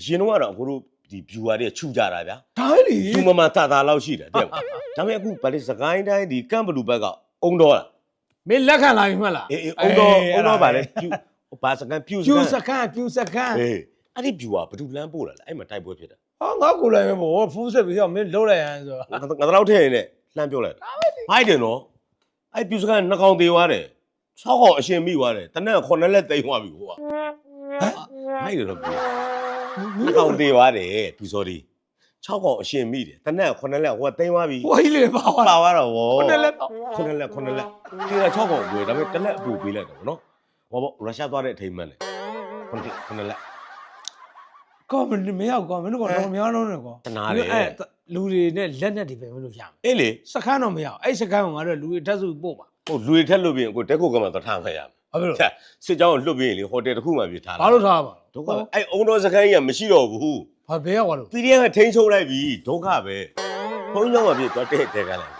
အရင်တော့ကတော့အခုတို့ဒီ viewer တွေခြူကြတာဗျာဒါလေသူမမတာတာလောက်ရှိတယ်တဲ့ဒါပေမဲ့အခုဗာလေစကိုင်းတိုင်းဒီကမ်ဘလူဘက်ကအုံတော်လားမင်းလက်ခံလာပြီမှတ်လားအေးအေးအုံတော်အုံတော်ဗာလေပြူဘာစကန်ပြူစပြူကန်စကန်ပြူစကန်အေးအဲ့ဒီ viewer ဘယ်သူလမ်းပို့လာလဲအဲ့မှာတိုက်ပွဲဖြစ်တာဟာငါကိုလည်းပဲဘောဖူးဆက်ပြီးတော့မင်းလုံးလိုက်ရန်ဆိုတော့ငါငါတော့ထဲနေလှမ်းပြောလိုက်တာဟိုက်တယ်နော်အဲ့ပြူစကန်နှစ်ကောင်သေးသွားတယ်၆ကောင်အရှင်မိသွားတယ်တနက်9လက်သိမ်းသွားပြီဟိုကဟမ်ဟိုက်တယ်တော့ပြူ နှစ်ကောင်သေးသွားတယ်ပြူစောဒီ6ကောင်အရှင်မိတယ်တနက်9လက်ဟိုကသိမ်းသွားပြီဟိုကြီးလေပါသွားပါသွားတော့ဗောခုနှစ်လက်တော့ခုနှစ်လက်ခုနှစ်လက်ဒီက6ကောင်ဝယ်ဒါပေမဲ့တစ်လက်အပူပေးလိုက်တော့ဗောနော်ဟောဗောရုရှားသွားတဲ့အထိမ်းမှန်တယ်ခုနှစ်ခုနှစ်လက်ကောမင်းမရောက်ကောမင်းတို့ကတော့များလုံးနေကောတနာတယ်အဲ့လူတွေနဲ့လက်နဲ့တွေပဲမလို့ရမယ်အေးလေစခန်းတော့မရအောင်အဲ့စခန်းကငါတို့လူတွေတက်စုပို့ပါဟိုလူတွေထက်လို့ပြင်ကိုတက်ခုကမှတော့ထားမှရမယ် ဘာဖြစ်လို့ဖြတ်စစ်ကြောင်းကိုလွတ်ပြီးရင်လေဟိုတယ်တစ်ခုမှပြထားတာဘာလို့ထားပါဒုက္ခပဲအဲ့အုံတော်စခန်းကြီးကမရှိတော့ဘူးဘာဘဲရောက်သွားလို့ PDF ကထိန်းချုပ်လိုက်ပြီဒုက္ခပဲဘုန်းကြီးကျောင်းမှာပြတော့တဲ့တဲ့ကလိုက်